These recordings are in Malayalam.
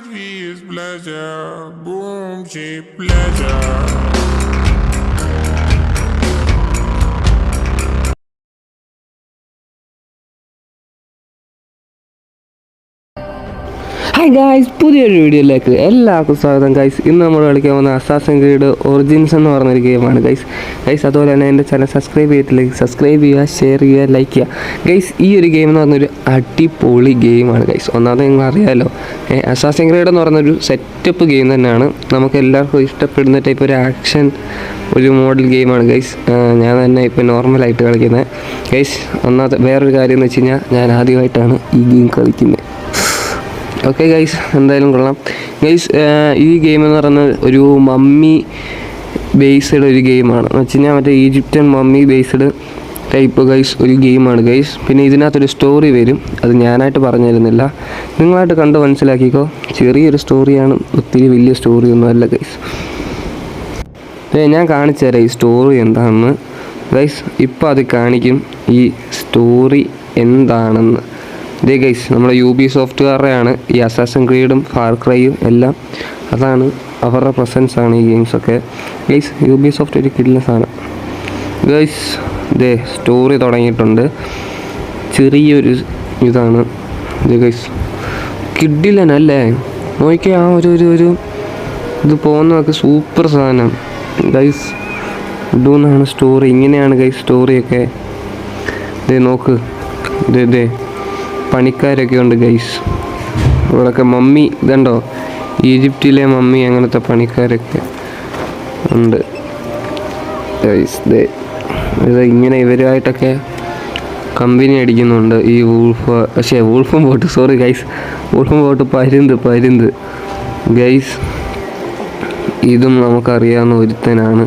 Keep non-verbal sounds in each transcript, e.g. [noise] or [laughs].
we is pleasure. Boom, cheap pleasure. Hi guys പുതിയൊരു വീഡിയോയിലേക്ക് എല്ലാവർക്കും സ്വാഗതം. ഗൈസ് ഇന്ന് നമ്മൾ കളിക്കാൻ പോകുന്ന അസാസൻ ക്രീഡ് ഒറിജിൻസ് എന്ന് പറഞ്ഞൊരു ഗെയിമാണ് ഗൈസ് ഗൈസ് അതുപോലെ തന്നെ എന്റെ ചാനൽ സബ്സ്ക്രൈബ് ചെയ്തിട്ടില്ലെങ്കിൽ സബ്സ്ക്രൈബ് ചെയ്യുക ഷെയർ ചെയ്യുക ലൈക്ക് ചെയ്യുക. ഗൈസ് ഈ ഒരു ഗെയിം എന്ന് പറഞ്ഞൊരു അടിപൊളി ഗെയിമാണ് ഗൈസ് ഒന്നാമത് നിങ്ങൾ അറിയാമല്ലോ അസാസൻ ക്രീഡ് എന്ന് പറഞ്ഞൊരു സെറ്റപ്പ് ഗെയിം തന്നെയാണ്. നമുക്ക് എല്ലാവർക്കും ഇഷ്ടപ്പെടുന്ന ടൈപ്പ് ഒരു ആക്ഷൻ ഒരു മോഡൽ ഗെയിമാണ് ഗൈസ് ഞാൻ തന്നെ ഇപ്പോൾ നോർമലായിട്ട് കളിക്കുന്നത്. ഗൈസ് ഒന്നാമത്തെ വേറൊരു കാര്യം എന്ന് വെച്ച് കഴിഞ്ഞാൽ ഞാൻ ആദ്യമായിട്ടാണ് ഈ ഗെയിം കളിക്കുന്നത്. ഓക്കെ ഗൈസ് എന്തായാലും കൊള്ളാം. ഗൈസ് ഈ ഗെയിം എന്ന് പറയുന്നത് ഒരു മമ്മി ബേസ്ഡ് ഒരു ഗെയിമാണ് എന്ന് വെച്ച് കഴിഞ്ഞാൽ മറ്റേ Egyptian mummy based type guys ഒരു ഗെയിമാണ് ഗൈസ് പിന്നെ ഇതിനകത്തൊരു സ്റ്റോറി വരും. അത് ഞാനായിട്ട് പറഞ്ഞു തരുന്നില്ല നിങ്ങളായിട്ട് കണ്ട് മനസ്സിലാക്കിക്കോ. ചെറിയൊരു സ്റ്റോറിയാണ് ഒത്തിരി വലിയ സ്റ്റോറി ഒന്നും അല്ല ഗൈസ് ഞാൻ കാണിച്ചു തരാം ഈ സ്റ്റോറി എന്താണെന്ന്. ഗൈസ് ഇപ്പോൾ അത് കാണിക്കും ഈ സ്റ്റോറി എന്താണെന്ന്. ഇതേ ഗൈസ് നമ്മുടെ യു ബി സോഫ്റ്റ്വെയറുടെയാണ് ഈ അസാസൻ ക്രീഡും ഫാർ ക്രൈയും എല്ലാം. അതാണ് അവരുടെ പ്രസൻസ് ആണ് ഈ ഗെയിംസൊക്കെ ഗൈസ് യു ബി സോഫ്റ്റ് ഒരു കിടില സാധനം. ഗൈസ് ഇതേ സ്റ്റോറി തുടങ്ങിയിട്ടുണ്ട്. ചെറിയൊരു ഇതാണ്. ഇത് ഗൈസ് കിഡിലനല്ലേ നോക്കിയാൽ ആ ഒരു ഒരു ഒരു ഇത് പോകുന്നതൊക്കെ സൂപ്പർ സാധനം. ഗൈസ് ഇടുന്നാണ് സ്റ്റോറി ഇങ്ങനെയാണ് ഗൈസ് സ്റ്റോറിയൊക്കെ ഇതേ നോക്ക്. ഇതേ ഇതേ പണിക്കാരൊക്കെ ഉണ്ട് ഗൈസ് ഇവിടെയൊക്കെ മമ്മി ഇതുണ്ടോ? ഈജിപ്തിലെ മമ്മി അങ്ങനത്തെ പണിക്കാരൊക്കെ ഉണ്ട്. ഇത് ഇങ്ങനെ ഇവരുമായിട്ടൊക്കെ കമ്പനി അടിക്കുന്നുണ്ട്. ഈ വൂൾഫ് പക്ഷേ വൂൾഫും പോട്ട് സോറി ഗൈസ് വൂൾഫും പോട്ട് പരുന്ത് പരുന്ത്. ഗൈസ് ഇതും നമുക്കറിയാവുന്ന ഒരുത്തനാണ്.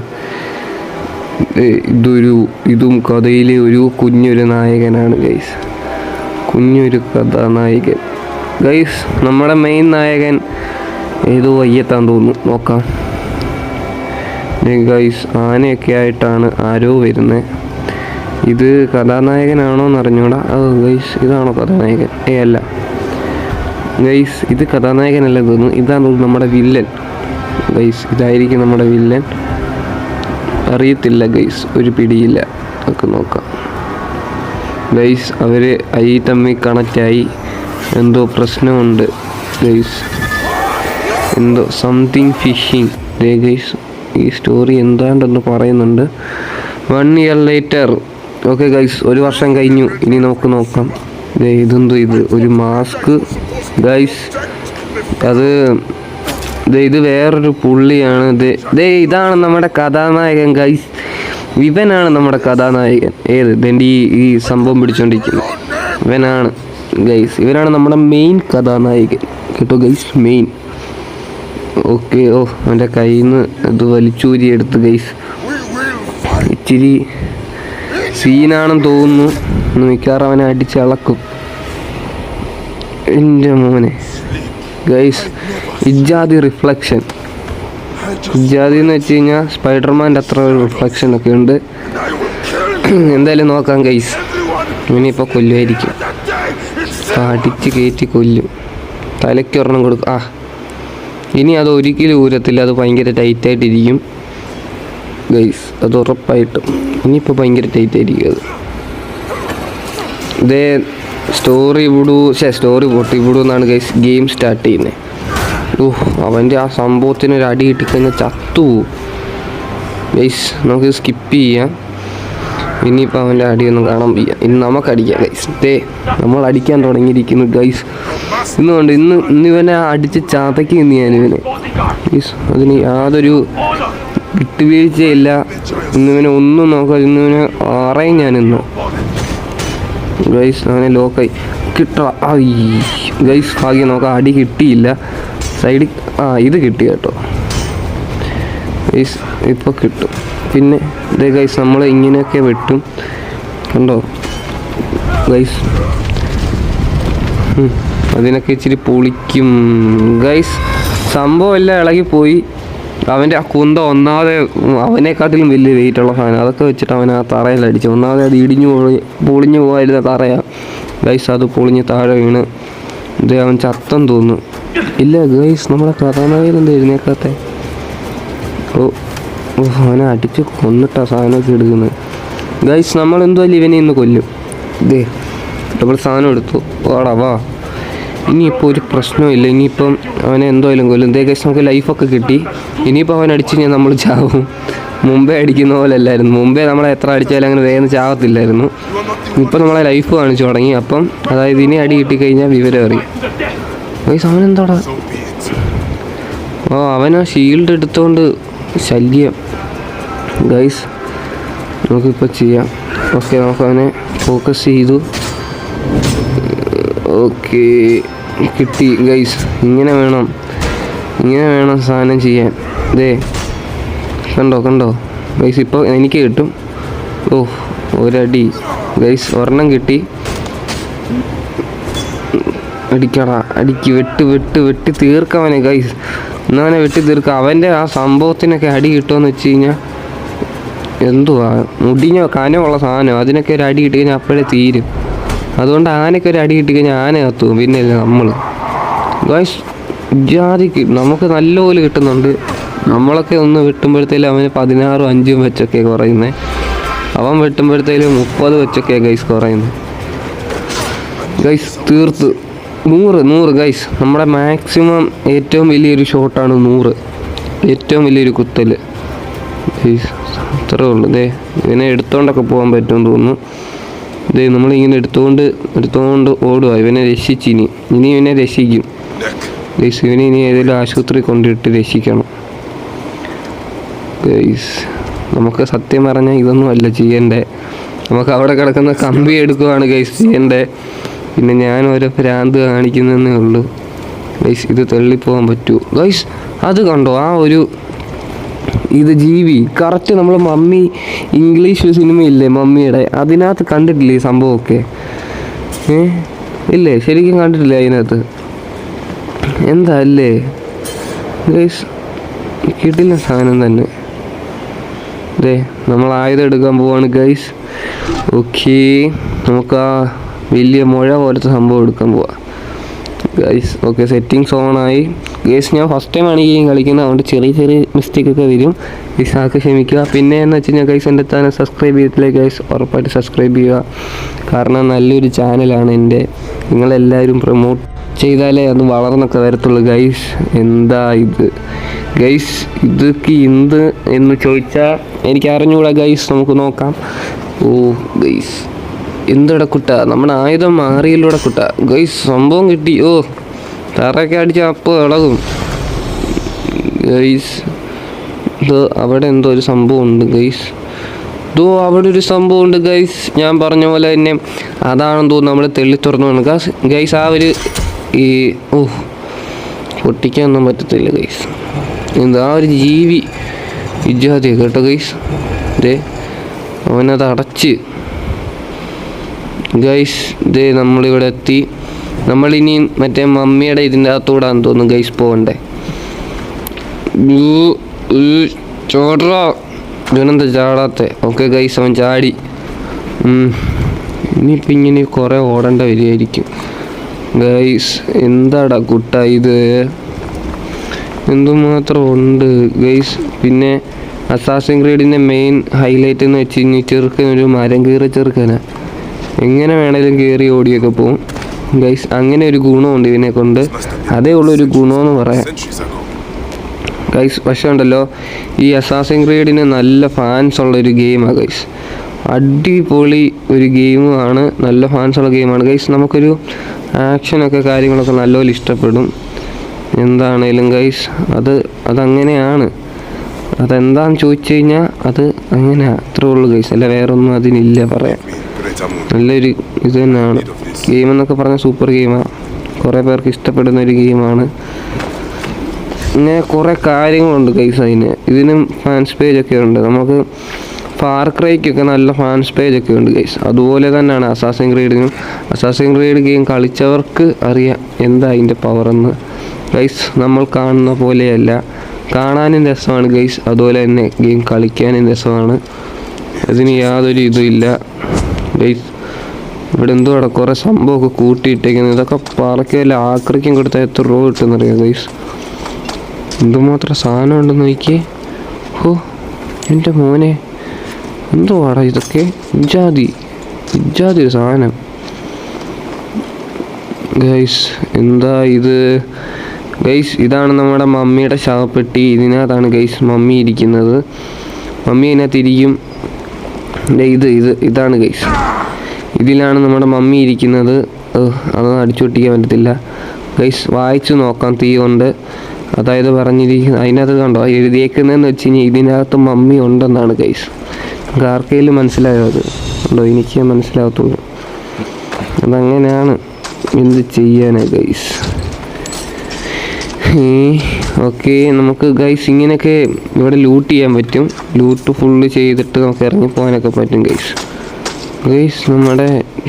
ഇതൊരു ഇതും കഥയിലെ ഒരു കുഞ്ഞൊരു നായകനാണ് ഗൈസ് കുഞ്ഞൊരു കഥാനായകൻ. ഗൈസ് നമ്മുടെ മെയിൻ നായകൻ ഏതോ വയ്യത്താൻ തോന്നുന്നു. നോക്കാം. ഗൈസ് ആനയൊക്കെ ആയിട്ടാണ് ആരോ വരുന്നത് ഇത് കഥാനായകനാണോ എന്ന് അറിഞ്ഞൂടാ. ഓ ഗൈസ് ഇതാണോ കഥാനായകൻ? ഏ അല്ല. ഗൈസ് ഇത് കഥാനായകനല്ല തോന്നുന്നു. ഇതാണ് നമ്മുടെ വില്ലൻ. ഗൈസ് ഇതായിരിക്കും നമ്മുടെ വില്ലൻ. അറിയത്തില്ല ഗൈസ് ഒരു പിടിയില്ല. നമുക്ക് നോക്കാം. ഗൈസ് അവർ ഐ തമ്മിൽ കണക്റ്റായി എന്തോ പ്രശ്നമുണ്ട് ഗൈസ്. എന്തോ സംതിങ് ഫിഷിങ് ദേ ഗൈസ് ഈ സ്റ്റോറി എന്താണ്ടെന്ന് പറയുന്നുണ്ട്. One year later okay guys ഒരു വർഷം കഴിഞ്ഞു. ഇനി നമുക്ക് നോക്കാം. ഇതെന്തോ ഇത്? ഒരു മാസ്ക് ഗൈസ് അത് ഇത് വേറൊരു പുള്ളിയാണ്. ദേ ഇതാണ് നമ്മുടെ കഥാനായകൻ ഗൈസ്. ഇവനാണ് നമ്മുടെ കഥാനായകൻ. ഏത്? ഇതിന്റെ ഈ ഈ സംഭവം പിടിച്ചോണ്ടിരിക്കുന്നത് ഇവനാണ് ഗൈസ് ഇവനാണ് നമ്മുടെ മെയിൻ കഥാനായകൻ. കേട്ടോ ഗൈസ് മെയിൻ ഓക്കെ ഓ അവന്റെ കയ്യിൽ നിന്ന് ഇത് വലിച്ചൂരി എടുത്ത് ഗൈസ് ഇച്ചിരി സീനാണെന്ന് തോന്നുന്നു. മിക്കവാറും അവനെ അടിച്ചളക്കും എന്റെ മോനെ. ഗൈസ് ഇജാതി റിഫ്ലക്ഷൻ ഇജാതി എന്ന് വെച്ച് കഴിഞ്ഞാൽ സ്പൈഡർമാന്റെ അത്ര ഒരു റിഫ്ലക്ഷൻ ഒക്കെ ഉണ്ട്. എന്തായാലും നോക്കാം ഗൈസ് ഇനിയിപ്പോൾ കൊല്ലുമായിരിക്കും അടിച്ച് കയറ്റി കൊല്ലും. തലയ്ക്ക് ഒരെണ്ണം കൊടുക്കും. ആ. ഇനി അത് ഒരിക്കലും ഊരത്തില്ല. അത് ഭയങ്കര ടൈറ്റായിട്ടിരിക്കും ഗൈസ് അത് ഉറപ്പായിട്ടും. ഇനിയിപ്പോൾ ഭയങ്കര ടൈറ്റായിരിക്കും അത്. ഇതേ സ്റ്റോറി വിടൂ ശേ സ്റ്റോറി പൊട്ടി വിടൂ എന്നാണ് ഗൈസ് ഗെയിം സ്റ്റാർട്ട് ചെയ്യുന്നത് അവന്റെ ആ സംഭവത്തിന് ഒരു അടി കിട്ടിക്കുന്ന ചത്തു. ഗൈസ് നമുക്ക് സ്കിപ്പ് ചെയ്യാം. ഇനിയിപ്പോൾ അവന്റെ അടിയൊന്നും കാണാൻ വയ്യ. ഇന്ന് നമുക്ക് അടിക്കാം ഗൈസ് ദേ നമ്മൾ അടിക്കാൻ തുടങ്ങിയിരിക്കുന്നു ഗൈസ് ഇന്ന് കൊണ്ട് ഇന്ന് ഇന്ന് ഇവനെ അടിച്ച് ചാതയ്ക്ക് നിന്ന് ഞാൻ ഇവനെ. ഗൈസ് അതിന് യാതൊരു വിട്ടുവീഴ്ചയില്ല. ഇന്ന് ഇവനെ ഒന്നും നോക്കാം ഇന്ന് ഇവനെ അറിയും ഞാൻ ഇന്ന് ഗൈസ് അവനെ ലോക്കായി കിട്ട ഗൈസ് ഭാഗ്യം നോക്കാം അടി കിട്ടിയില്ല. സൈഡിൽ ആ ഇത് കിട്ടി കേട്ടോ. ഗൈസ് ഇപ്പോൾ കിട്ടും. പിന്നെ ഇതേ ഗൈസ് നമ്മൾ ഇങ്ങനെയൊക്കെ വെട്ടും. കണ്ടോ? ഗൈസ് അതിനൊക്കെ ഇച്ചിരി പൊളിക്കും. ഗൈസ് സംഭവം എല്ലാം ഇളകിപ്പോയി. അവന്റെ ആ കുന്ത ഒന്നാമത് അവനേക്കാട്ടിലും വലിയ വെയിറ്റ് ഉള്ള സാധനം. അതൊക്കെ വെച്ചിട്ട് അവൻ ആ തറയിൽ അടിച്ചു. ഒന്നാമതെ അത് ഇടിഞ്ഞു പോയി പൊളിഞ്ഞു പോകാതിരുന്ന തറയാണ് ഗൈസ് അത് പൊളിഞ്ഞ് താഴെ വീണ്. ഇത് അവൻ ചത്തം തോന്നുന്നു ഇല്ല ഗൈസ് നമ്മളെ കഥാനായകൻ എന്താ എഴുന്നേക്കാത്തെ? ഓ ഓ അവനെ അടിച്ച് കൊന്നിട്ടാ സാധനമൊക്കെ എടുക്കുന്നത്. ഗൈസ് നമ്മൾ എന്തോ ഇവനെ ഇന്ന് കൊല്ലും? ഇതേ നമ്മൾ സാധനം എടുത്തു. വാടാ വാ. ഇനിയിപ്പോൾ ഒരു പ്രശ്നമില്ല ഇനിയിപ്പം അവനെ എന്തായാലും കൊല്ലും. ദേ ഗൈസ് നമുക്ക് ലൈഫൊക്കെ കിട്ടി. ഇനിയിപ്പോൾ അവൻ അടിച്ച് കഴിഞ്ഞാൽ നമ്മൾ ചാവും. മുമ്പേ അടിക്കുന്ന പോലെ അല്ലായിരുന്നു മുമ്പേ നമ്മളെ എത്ര അടിച്ചാലും അങ്ങനെ വേഗം ചാവത്തില്ലായിരുന്നു. ഇപ്പം നമ്മളെ ലൈഫ് കാണിച്ചു തുടങ്ങി. അപ്പം അതായത് ഇനി അടി കിട്ടിക്കഴിഞ്ഞാൽ വിവരം അറിയും. അവൻ എന്താടാ? ഓ അവൻ ആ ഷീൽഡ് എടുത്തോണ്ട് ശല്യം. ഗൈസ് നമുക്കിപ്പോൾ ചെയ്യാം. ഓക്കെ നമുക്ക് അവനെ ഫോക്കസ് ചെയ്തു. ഓക്കെ കിട്ടി. ഗൈസ് ഇങ്ങനെ വേണം. ഇങ്ങനെ വേണം സാധനം ചെയ്യാൻ. ദേ കണ്ടോ കണ്ടോ? ഗൈസ് ഇപ്പോൾ എനിക്ക് കിട്ടും. ഓ ഒരടി. ഗൈസ് ഒരെണ്ണം കിട്ടി. അടിക്കടാ. അടിക്ക് വെട്ട് വെട്ട് വെട്ടി തീർക്കവനെ ഗൈസ് എന്നവനെ വെട്ടി തീർക്ക? അവന്റെ ആ സംഭവത്തിനൊക്കെ അടി കിട്ടുമെന്ന് വെച്ച് കഴിഞ്ഞാൽ എന്തുവാ? മുടിഞ്ഞ കനമുള്ള സാധനം അതിനൊക്കെ ഒരു അടി കിട്ടി കഴിഞ്ഞാൽ അപ്പോഴേ തീരും. അതുകൊണ്ട് ആനയ്ക്ക് ഒരു അടി കിട്ടി കഴിഞ്ഞാൽ ആന കത്തും. പിന്നെ നമ്മൾ ഗൈസ് ജാതിക്ക് നമുക്ക് നല്ലപോലെ കിട്ടുന്നുണ്ട്. നമ്മളൊക്കെ ഒന്ന് വെട്ടുമ്പോഴത്തേലും അവന് പതിനാറും അഞ്ചും വെച്ചൊക്കെ കുറയുന്നത് അവൻ വെട്ടുമ്പോഴത്തേലും മുപ്പത് വെച്ചൊക്കെ ഗൈസ് കുറയുന്നത് ഗൈസ് തീർത്ത്. നൂറ് നൂറ് ഗൈസ് നമ്മുടെ മാക്സിമം ഏറ്റവും വലിയൊരു ഷോട്ടാണ് നൂറ്. ഏറ്റവും വലിയൊരു കുത്തൽ. അത്രേ ഉള്ളൂ. ദേ ഇവനെ എടുത്തോണ്ടൊക്കെ പോകാൻ പറ്റുമെന്ന് തോന്നുന്നു. ദേ നമ്മളിങ്ങനെ എടുത്തുകൊണ്ട് എടുത്തുകൊണ്ട് ഓടുക ഇവനെ രക്ഷിച്ച് ഇനി. ഇനി ഇവനെ രക്ഷിക്കും. ഗൈസ് ഇവനെ ഇനി ഏതെങ്കിലും ആശുപത്രി കൊണ്ടിട്ട് രക്ഷിക്കണം. ഗൈസ് നമുക്ക് സത്യം പറഞ്ഞാൽ ഇതൊന്നും അല്ല ചെയ്യണ്ടേ. നമുക്ക് അവിടെ കിടക്കുന്ന കമ്പി എടുക്കുവാണ് ഗൈസ് ചെയ്യണ്ടേ. പിന്നെ ഞാൻ ഓരോ ഭ്രാന്ത് കാണിക്കുന്നതേ ഉള്ളൂ. ഗൈസ് ഇത് തള്ളിപ്പോകാൻ പറ്റൂ. ഗൈസ് അത് കണ്ടോ? ആ ഒരു ഇത് ജീവി കറക്റ്റ് നമ്മൾ മമ്മി ഇംഗ്ലീഷ് സിനിമയില്ലേ മമ്മിയുടെ? അതിനകത്ത് കണ്ടിട്ടില്ലേ ഈ സംഭവമൊക്കെ? ഏ? ഇല്ലേ? ശരിക്കും കണ്ടിട്ടില്ലേ അതിനകത്ത്? എന്താ അല്ലേ ഗൈസ് കിട്ടില്ല സാധനം തന്നെ. അതെ നമ്മൾ ആയുധം എടുക്കാൻ പോവാണ് ഗൈസ്. ഓക്കേ നമുക്ക് ആ വലിയ മുഴ പോലത്തെ സംഭവം എടുക്കാൻ പോവാ. ഗൈസ് ഓക്കെ സെറ്റിങ്സ് ഓണായി ഗൈസ് ഞാൻ ഫസ്റ്റ് ടൈമാണ് ഈ ഗെയിം കളിക്കുന്നത്. അതുകൊണ്ട് ചെറിയ ചെറിയ മിസ്റ്റേക്ക് ഒക്കെ വരും. ഗൈസ് ക്ഷമിക്കുക. പിന്നെ എന്ന് വെച്ച് കഴിഞ്ഞാൽ ഗൈസ് എന്റെ തന്നെ സബ്സ്ക്രൈബ് ചെയ്തിട്ടില്ലേ? ഗൈസ് ഉറപ്പായിട്ട് സബ്സ്ക്രൈബ് ചെയ്യുക. കാരണം നല്ലൊരു ചാനലാണ് എന്റെ. നിങ്ങളെല്ലാവരും പ്രൊമോട്ട് ചെയ്താലേ അത് വളർന്നൊക്കെ വരത്തുള്ളൂ ഗൈസ് എന്താ ഇത്? ഗൈസ് ഇതൊക്കെ എന്ത് എന്ന് ചോദിച്ചാൽ എനിക്ക് അറിഞ്ഞുകൂടാ ഗൈസ് നമുക്ക് നോക്കാം. ഓ ഗൈസ് എന്തോടെ കുട്ട? നമ്മുടെ ആയുധം മാറിയല്ലോടെ കുട്ട. ഗൈസ് സംഭവം കിട്ടി. ഓ തറയൊക്കെ അടിച്ച അപ്പോൾ ഇളകും. ഗൈസ് ഇത് അവിടെ എന്തോ ഒരു സംഭവം ഉണ്ട് ഗൈസ്. ഇതോ അവിടെ ഒരു സംഭവം ഉണ്ട് ഗൈസ്. ഞാൻ പറഞ്ഞ പോലെ തന്നെ അതാണെന്ന് തോന്നുന്നു നമ്മൾ തെള്ളി തുറന്നു വേണം ഗൈസ് ആ ഒരു ഈ ഓ പൊട്ടിക്കാനൊന്നും പറ്റത്തില്ല ഗൈസ്. എന്താ ആ ഒരു ജീവി ഇജാതി കേട്ടോ ഗൈസ്. ദേ അവനത് അടച്ച് ഗൈസ് ഇത് നമ്മളിവിടെ എത്തി. നമ്മളിനി മറ്റേ മമ്മിയുടെ ഇതിന്റെ അകത്തൂടാന്ന് തോന്നുന്നു ഗൈസ് പോകണ്ടേ ചോട്രോ. ഇവനെന്താ ചാടാത്തെ? ഓക്കെ ഗൈസ് അവൻ ചാടി. ഇനിയിപ്പം ഇങ്ങനെ കുറേ ഓടേണ്ട വരികയായിരിക്കും ഗൈസ് എന്താടാ കുട്ട ഇത്? എന്തുമാത്രം ഉണ്ട് ഗൈസ് പിന്നെ അസാസിൻ ക്രീഡിന്റെ മെയിൻ ഹൈലൈറ്റ് എന്ന് വെച്ച് കഴിഞ്ഞാൽ ചെറുക്കൻ ഒരു മരം കീറി ചെറുക്കനാ. എങ്ങനെ വേണേലും കയറി ഓടിയൊക്കെ പോവും. ഗൈസ് അങ്ങനെ ഒരു ഗുണമുണ്ട് ഇതിനെ കൊണ്ട്. അതേ ഉള്ളൊരു ഗുണമെന്ന് പറയാം പറയാം ഗൈസ് പക്ഷേ ഉണ്ടല്ലോ ഈ അസാസിൻ ക്രീഡിന് നല്ല ഫാൻസ് ഉള്ള ഒരു ഗെയിമാണ് ഗൈസ് അടിപൊളി ഒരു ഗെയിമാണ് നല്ല ഫാൻസ് ഉള്ള ഗെയിമാണ് ഗൈസ് നമുക്കൊരു ആക്ഷനൊക്കെ കാര്യങ്ങളൊക്കെ നല്ലപോലെ ഇഷ്ടപ്പെടും. എന്താണേലും ഗൈസ് അത് അതങ്ങനെയാണ്. അതെന്താന്ന് ചോദിച്ചു കഴിഞ്ഞാൽ അത് അങ്ങനെയാണ് അത്രേ ഉള്ളൂ ഗൈസ് അല്ല വേറൊന്നും അതിനില്ല Bretamu. നല്ലൊരു ഇത് തന്നെയാണ്. ഗെയിം എന്നൊക്കെ പറഞ്ഞാൽ സൂപ്പർ ഗെയിമാണ് കുറേ പേർക്ക് ഇഷ്ടപ്പെടുന്ന ഒരു ഗെയിമാണ് ഇങ്ങനെ കുറേ കാര്യങ്ങളുണ്ട് ഗൈസ് അതിന്. ഇതിനും ഫാൻസ് പേജൊക്കെ ഉണ്ട്. നമുക്ക് ഫാർ ക്രൈക്കൊക്കെ നല്ല ഫാൻസ് പേജൊക്കെ ഉണ്ട് ഗൈസ് അതുപോലെ തന്നെയാണ് അസാസിൻ ക്രീഡിനും അസാസിൻ ക്രീഡ് ഗെയിം കളിച്ചവർക്ക് അറിയാം എന്താ അതിന്റെ പവറെന്ന് ഗൈസ് നമ്മൾ കാണുന്ന പോലെയല്ല. കാണാനും രസമാണ് ഗൈസ് അതുപോലെ തന്നെ ഗെയിം കളിക്കാനും രസമാണ്. അതിന് യാതൊരു ഇതും ഇല്ല. ഗൈസ് ഇവിടെ എന്തുവാടെ? കുറേ സംഭവമൊക്കെ കൂട്ടിയിട്ടേക്കുന്നത് ഇതൊക്കെ വല്ല ആക്രിക്കും കൊടുത്താൽ എത്ര രൂപ കിട്ടുന്നറിയാം ഗൈസ് എന്തുമാത്രം സാധനം ഉണ്ടെന്ന് നോക്കിയേ. ഹോ എന്റെ മോനെ. എന്തുവാടാ ഇതൊക്കെ? ഇജാതി ഇജാതി ഒരു സാധനം. ഗൈസ് എന്താ ഇത്? ഗൈസ് ഇതാണ് നമ്മുടെ മമ്മിയുടെ ശവപ്പെട്ടി. ഇതിനകത്താണ് ഗൈസ് മമ്മി ഇരിക്കുന്നത്. മമ്മി ദേ ഇത് ഇത് ഇതാണ് ഗൈസ് ഇതിലാണ് നമ്മുടെ മമ്മി ഇരിക്കുന്നത്. അത് അടിച്ചു പൊട്ടിക്കാൻ പറ്റത്തില്ല. ഗൈസ് വായിച്ചു നോക്കാം തീ കൊണ്ട്. അതായത് പറഞ്ഞിരിക്കുന്നത് അതിനകത്ത് കണ്ടോ? എഴുതിയേക്കുന്നതെന്ന് വെച്ച് കഴിഞ്ഞാൽ ഇതിനകത്ത് മമ്മി ഉണ്ടെന്നാണ് ഗൈസ് നമുക്ക് ആർക്കെങ്കിലും മനസ്സിലായോ അത്? ഉണ്ടോ? എനിക്ക് മനസ്സിലാകത്തുള്ളൂ അതങ്ങനെയാണ് എന്ത് ചെയ്യാനാണ് ഗൈസ് ഓക്കെ നമുക്ക് ഗൈസ് ഇങ്ങനെയൊക്കെ ഇവിടെ ലൂട്ട് ചെയ്യാൻ പറ്റും. ലൂട്ട് ഫുള്ള് ചെയ്തിട്ട് നമുക്ക് ഇറങ്ങി പോകാനൊക്കെ പറ്റും ഗൈസ് ഗൈസ് നമ്മുടെ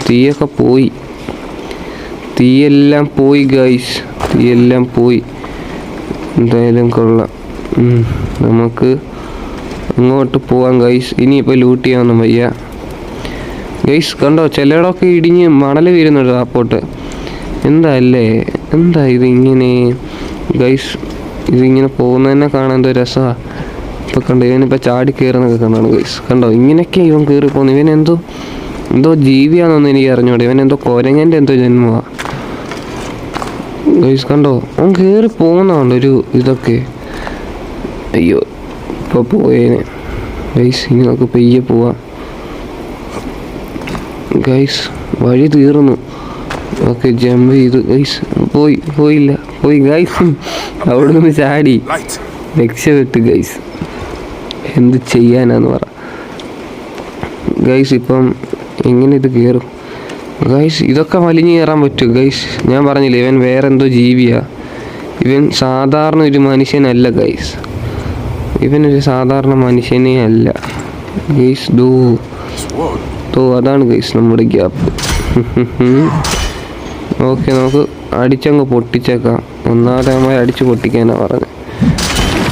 തീയൊക്കെ പോയി. തീയെല്ലാം പോയി ഗൈസ് തീയെല്ലാം പോയി. എന്തായാലും കൊള്ളാം. നമുക്ക് അങ്ങോട്ട് പോവാം ഗൈസ് ഇനിയിപ്പോൾ ലൂട്ട് ചെയ്യാനൊന്നും വയ്യ. ഗൈസ് കണ്ടോ? ചിലയിടമൊക്കെ ഇടിഞ്ഞ് മണൽ വീരുന്നുണ്ട് അപ്പോട്ട് എന്താ അല്ലേ? എന്താ ഇതിങ്ങനെ? ഗൈസ് ഇതിങ്ങനെ പോകുന്നതന്നെ കാണാൻ എന്തോ രസമാണ് ഇപ്പം കണ്ടോ ഇവനിപ്പോൾ ചാടി കയറുന്നൊക്കെ കണ്ടാണ് ഗൈസ് കണ്ടോ ഇങ്ങനെയൊക്കെ ഇവൻ കയറി പോകുന്നു ഇവൻ എന്തോ എന്തോ ജീവിയാണെന്നൊന്നും എനിക്ക് അറിഞ്ഞൂടെ. ഇവൻ എന്തോ കൊരങ്ങന്റെ എന്തോ ജന്മമാണ് ഗൈസ് കണ്ടോ അവൻ കയറി പോകുന്നുണ്ട് ഒരു ഇതൊക്കെ. അയ്യോ ഇപ്പോൾ പോയേനെ. ഗൈസ് ഇനി നമുക്ക് പെയ്യെ പോവാം. ഗൈസ് വഴി തീർന്നു. ഓക്കെ ജമ്പ് ചെയ്തു. ഗൈസ് പോയി പോയില്ല. പോയി ഗൈസ് അവിടെ നിന്ന് ചാടി. രക്ഷപ്പെട്ട് ഗൈസ് എന്ത് ചെയ്യാനാന്ന് പറ. ഗൈസ് ഇപ്പം എങ്ങനെ ഇത് കയറും ഗൈസ് ഇതൊക്കെ വലിഞ്ഞു കയറാൻ പറ്റും ഗൈസ് ഞാൻ പറഞ്ഞില്ലേ ഇവൻ വേറെ എന്തോ ജീവിയാ. ഇവൻ സാധാരണ ഒരു മനുഷ്യനല്ല ഗൈസ് ഇവനൊരു സാധാരണ മനുഷ്യനേ അല്ല. ഗൈസ് ദോ. ദോ അതാണ് ഗൈസ് നമ്മുടെ ഗ്യാപ്പ് ഓക്കെ [laughs] നമുക്ക് അടിച്ചങ്ങ് പൊട്ടിച്ചേക്കാം. ഒന്നാമത്തെ നമ്മൾ അടിച്ചു പൊട്ടിക്കാനാ പറഞ്ഞത്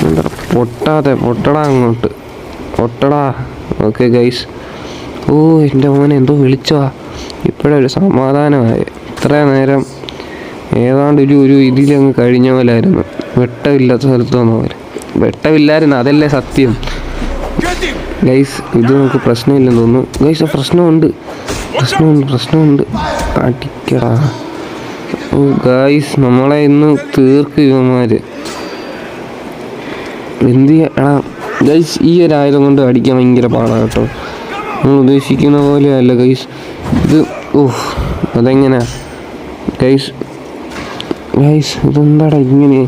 എന്താ പൊട്ടാതെ പൊട്ടടാ അങ്ങോട്ട്. പൊട്ടടാ. ഓക്കെ ഗൈസ് ഓ എന്റെ മോനെ എന്തോ വിളിച്ചോ? ഇപ്പോഴൊരു സമാധാനമായി. ഇത്ര നേരം ഏതാണ്ട് ഒരു ഒരു ഇതിലങ്ങ് കഴിഞ്ഞ പോലായിരുന്നു. വെട്ടമില്ലാത്ത സ്ഥലത്ത് വന്ന പോലെ വെട്ടമില്ലായിരുന്നു അതല്ലേ സത്യം. ഗൈസ് ഇത് നമുക്ക് പ്രശ്നമില്ലെന്ന് തോന്നുന്നു. ഗൈസ് പ്രശ്നമുണ്ട്. പ്രശ്നമുണ്ട് പ്രശ്നമുണ്ട്. അടിക്കടാ. ഓ ഗായ്സ് നമ്മളെ ഇന്ന് തീർക്ക് ഇവന്മാര്. എന്ത് എടാ ഗൈസ് ഈ ഒരു ആയുധം കൊണ്ട് അടിക്കാൻ ഭയങ്കര പാടാണ് കേട്ടോ. നമ്മൾ ഉദ്ദേശിക്കുന്ന പോലെ അല്ല ഗൈസ് ഇത് ഓഹ് അതെങ്ങനെ? ഗൈസ് ഗൈസ് ഇതെന്താടാ ഇങ്ങനെ?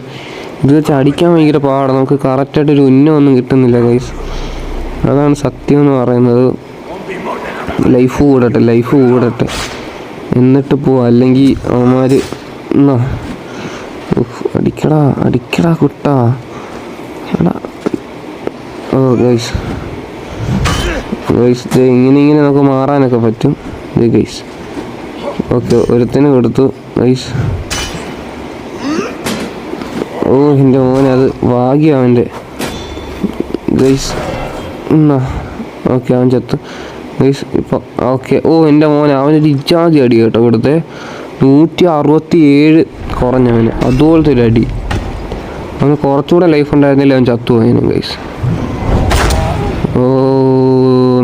ഇത് വെച്ച് അടിക്കാൻ ഭയങ്കര പാടാണ് നമുക്ക് കറക്റ്റായിട്ടൊരു ഉന്നമൊന്നും കിട്ടുന്നില്ല ഗൈസ് അതാണ് സത്യം എന്ന് പറയുന്നത്. ലൈഫ് കൂടട്ടെ ലൈഫ് കൂടട്ടെ. എന്നിട്ട് പോവാ. അല്ലെങ്കിൽ അവന്മാർ അടിക്കടാ അടിക്കടാ കുട്ടാ. ഓ ഗൈസ് ഗൈസ് ഇങ്ങനെ ഇങ്ങനെ നമുക്ക് മാറാനൊക്കെ പറ്റും. ഗൈസ് ഓക്കെ ഒരുത്തിന് കൊടുത്തു ഗൈസ് ഓ എന്റെ മോനെ അത് ഭാഗ്യം അവന്റെ. ഗൈസ് എന്നാ ഓക്കെ അവൻ ചത്തു. ഗൈസ് ഇപ്പം ഓക്കെ. ഓ എന്റെ മോനെ അവനൊരു ഇജാതി അടി കേട്ടോ കൊടുത്തേ. നൂറ്റി അറുപത്തി ഏഴ് കുറഞ്ഞവന്. അതുപോലത്തെ ഒരു അടി. അവന് കുറച്ചുകൂടെ ലൈഫ് ഉണ്ടായിരുന്നില്ല അവൻ ചത്തു പോയനും ഗൈസ് ഓ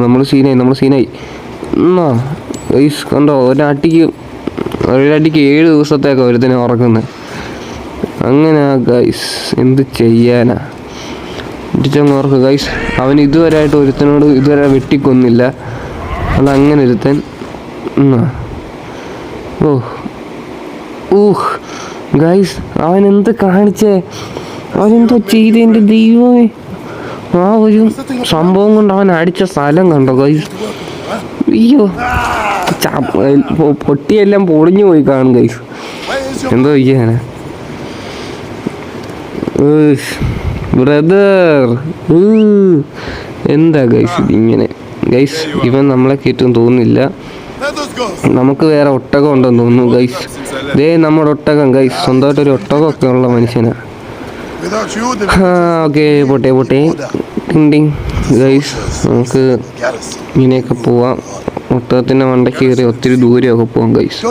നമ്മൾ സീനായി നമ്മൾ സീനായി എന്നാ ഗൈസ് കണ്ടോ ഒരടിക്ക് ഒരടിക്ക് ഏഴ് ദിവസത്തേക്കാണ് ഒരുത്തിനെ ഉറക്കുന്നത് അങ്ങനെ ഗൈസ് എന്ത് ചെയ്യാനാ? ഇടിച്ചങ്ങ് ഓർക്ക് ഗൈസ് അവൻ ഇതുവരെ ആയിട്ട് ഒരുത്തനോട് ഇതുവരെ വെട്ടിക്കൊന്നില്ല. അതങ്ങനെ ഒരുത്തൻ എന്നാ. ഓ ഊഹ്. ഗൈസ് അവൻ എന്ത് കാണിച്ചേ? അവനെന്തോ ചെയ്ത് എന്റെ ദൈവമേ. ആ ഒരു സംഭവം കൊണ്ട് അവൻ അടിച്ച സ്ഥലം കണ്ടോ ഗൈസ്? അയ്യോ പൊട്ടിയെല്ലാം പൊളിഞ്ഞു പോയി കാണും ഗൈസ്. എന്തോ ചെയ്യാനാ ബ്രദർ എന്താ ഗൈസ് ഇതിങ്ങനെ? ഗൈസ് ഇവൻ നമ്മളെ കയറ്റും തോന്നുന്നില്ല. നമുക്ക് വേറെ ഒട്ടകം ഉണ്ടെന്ന് തോന്നുന്നു ഗൈസ്. ദേ നമ്മുടെ ഒട്ടകം കൈ സ്വന്തമായിട്ട് ഒരു ഒട്ടകമൊക്കെ ഉള്ള മനുഷ്യനാ. ഓക്കെ പോട്ടെ പോട്ടെ. ടിങ് ഗൈസ് നമുക്ക്. ഇങ്ങനെയൊക്കെ പോവാം. ഒട്ടകത്തിന്റെ മണ്ടയ്ക്ക് കയറി ഒത്തിരി ദൂരെയൊക്കെ പോവാം ഗൈസ്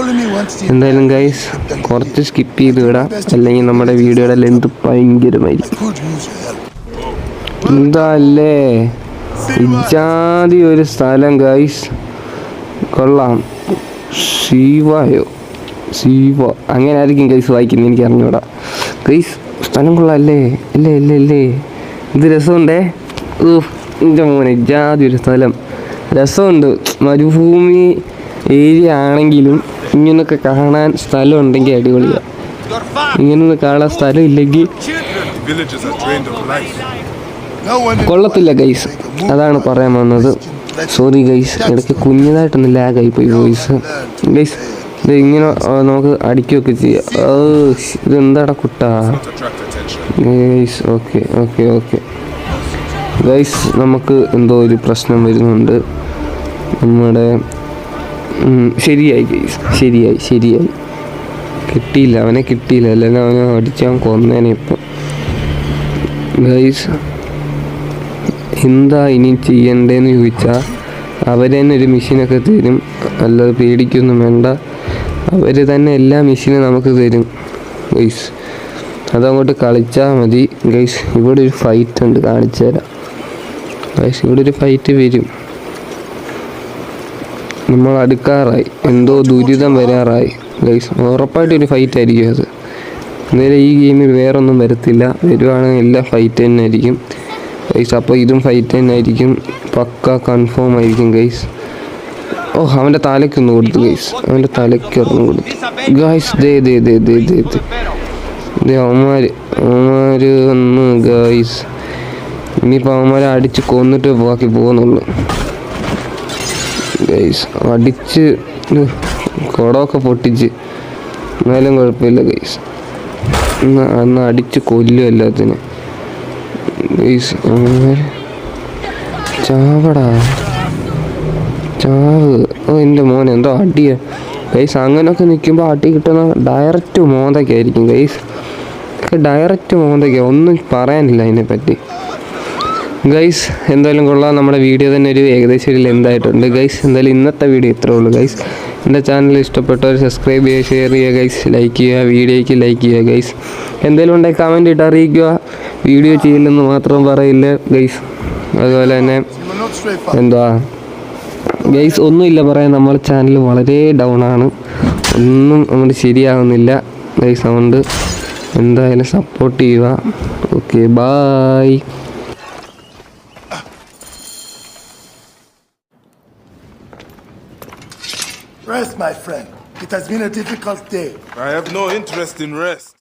എന്തായാലും ഗൈസ് കുറച്ച് സ്കിപ്പ് ചെയ്ത് വിടാം. അല്ലെങ്കിൽ നമ്മുടെ വീഡിയോയുടെ ലെന്ത് ഭയങ്കരമായിരിക്കും. എന്തല്ലേ? ഇജാതി ഒരു സ്ഥലം ഗൈസ് കൊള്ളാം. ശിവയോ. ശിവ അങ്ങനെ ആയിരിക്കും ഗൈസ് വായിക്കുന്നത് എനിക്ക് അറിഞ്ഞൂടാ ഗൈസ് സ്ഥലം കൊള്ളാല്ലേ? അല്ലേ അല്ലേ അല്ലേ ഇത് രസമുണ്ടേ? എന്റെ മോനെ ജാതി ഒരു സ്ഥലം. രസമുണ്ട്. മരുഭൂമി ഏരിയ ആണെങ്കിലും ഇങ്ങനൊക്കെ കാണാൻ സ്ഥലം ഉണ്ടെങ്കിൽ അടിപൊളിയാണ് ഇങ്ങനൊന്നും കാണാൻ സ്ഥലം ഇല്ലെങ്കിൽ കൊള്ളത്തില്ല ഗൈസ് അതാണ് പറയാൻ വന്നത്. സോറി ഗൈസ് ഇടയ്ക്ക് കുഞ്ഞതായിട്ടൊന്ന് ലാഗായി പോയി വോയിസ് ഗൈസ് ഇങ്ങനെ നമുക്ക് അടിക്കുകയൊക്കെ ചെയ്യാം. ഓ ശ്ശ്, ഇത് എന്താടാ കുട്ടാ. Guys okay okay okay guys നമുക്ക് എന്തോ ഒരു പ്രശ്നം വരുന്നുണ്ട്. നമ്മുടെ ശരിയായി ഗൈസ് ശരിയായി ശരിയായി. കിട്ടിയില്ല അവനെ കിട്ടിയില്ല. അല്ലെങ്കിൽ അവനെ അടിച്ചാൽ കൊന്നേനെ ഇപ്പം. ഗൈസ് എന്താ ഇനി ചെയ്യണ്ടേന്ന് ചോദിച്ചാൽ അവർ തന്നെ ഒരു മെഷീനൊക്കെ തരും. അല്ലാതെ പേടിക്കൊന്നും വേണ്ട. അവർ തന്നെ എല്ലാ മെഷീനും നമുക്ക് തരും ഗൈസ് അതങ്ങോട്ട് കളിച്ചാൽ മതി ഗൈസ് ഇവിടെ ഒരു ഫൈറ്റ് ഉണ്ട് കാണിച്ചു തരാം. ഗൈസ് ഇവിടെ ഒരു ഫൈറ്റ് വരും. നമ്മൾ അടുക്കാറായി. എന്തോ ദുരിതം വരാറായി ഗൈസ് ഉറപ്പായിട്ടൊരു ഫൈറ്റ് ആയിരിക്കും അത്. എന്തായാലും ഈ ഗെയിമിൽ വേറൊന്നും വരത്തില്ല. വരുവാണെങ്കിൽ എല്ലാം ഫൈറ്റ് തന്നെ ആയിരിക്കും. ഗൈസ് അപ്പോൾ ഇതും ഫൈറ്റ് തന്നെ ആയിരിക്കും. പക്ക കൺഫേം ആയിരിക്കും ഗൈസ് ഓ അവന്റെ തലയ്ക്ക് ഒന്ന് കൊടുത്തു ഗൈസ് അവന്റെ തലയ്ക്ക് ഒന്ന് കൊടുത്തു. ഗൈസ് ദേ ദേ ദേ ദേ ദേ ദേ. ദേ അവന്മാർ അവന്മാർ ഒന്ന് ഗൈസ് ഇനിയിപ്പോൾ അവന്മാരെ അടിച്ച് കൊന്നിട്ട് ബാക്കി പോകുന്നുള്ളു. ഗൈസ് അടിച്ച് കുടമൊക്കെ പൊട്ടിച്ച്. എന്നാലും കുഴപ്പമില്ല ഗൈസ് അന്ന് അടിച്ച് കൊല്ലും എല്ലാത്തിനും. ഗൈസ് അവന്മാർ ചാവടാ. ചാവ്. ഓ എന്റെ മോൻ എന്തോ അടിയ. ഗൈസ് അങ്ങനെയൊക്കെ നിൽക്കുമ്പോൾ അടി കിട്ടുന്ന ഡയറക്റ്റ് മോന്തയ്ക്കായിരിക്കും ഗൈസ് ഡയറക്റ്റ് മോന്തയ്ക്ക ഒന്നും പറയാനില്ല അതിനെപ്പറ്റി. ഗൈസ് എന്തായാലും കൊള്ളാം. നമ്മുടെ വീഡിയോ തന്നെ ഒരു ഏകദേശം ഒരു ലെന്തായിട്ടുണ്ട് ഗൈസ് എന്തായാലും ഇന്നത്തെ വീഡിയോ ഇത്രേ ഉള്ളൂ ഗൈസ് എന്റെ ചാനൽ ഇഷ്ടപ്പെട്ടവർ സബ്സ്ക്രൈബ് ചെയ്യുക ഷെയർ ചെയ്യുക ഗൈസ് ലൈക്ക് ചെയ്യുക വീഡിയോയ്ക്ക് ലൈക്ക് ചെയ്യുക ഗൈസ് എന്തെങ്കിലും ഉണ്ടെങ്കിൽ കമന്റ് ഇട്ട് അറിയിക്കുക. വീഡിയോ ചെയ്യില്ലെന്ന് മാത്രം പറയില്ല ഗൈസ് അതുപോലെ തന്നെ You ഗൈസ് ഒന്നുമില്ല പറയാൻ നമ്മുടെ ചാനൽ വളരെ ഡൗൺ ആണ് ഒന്നും അങ്ങോട്ട് ശരിയാകുന്നില്ല ഗൈസ് അതുകൊണ്ട് എന്തായാലും സപ്പോർട്ട് ചെയ്യുക okay bye Rest, my friend. It has been a difficult day. I have no interest in rest.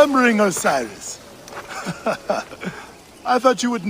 Slumbering Osiris. [laughs] I thought you would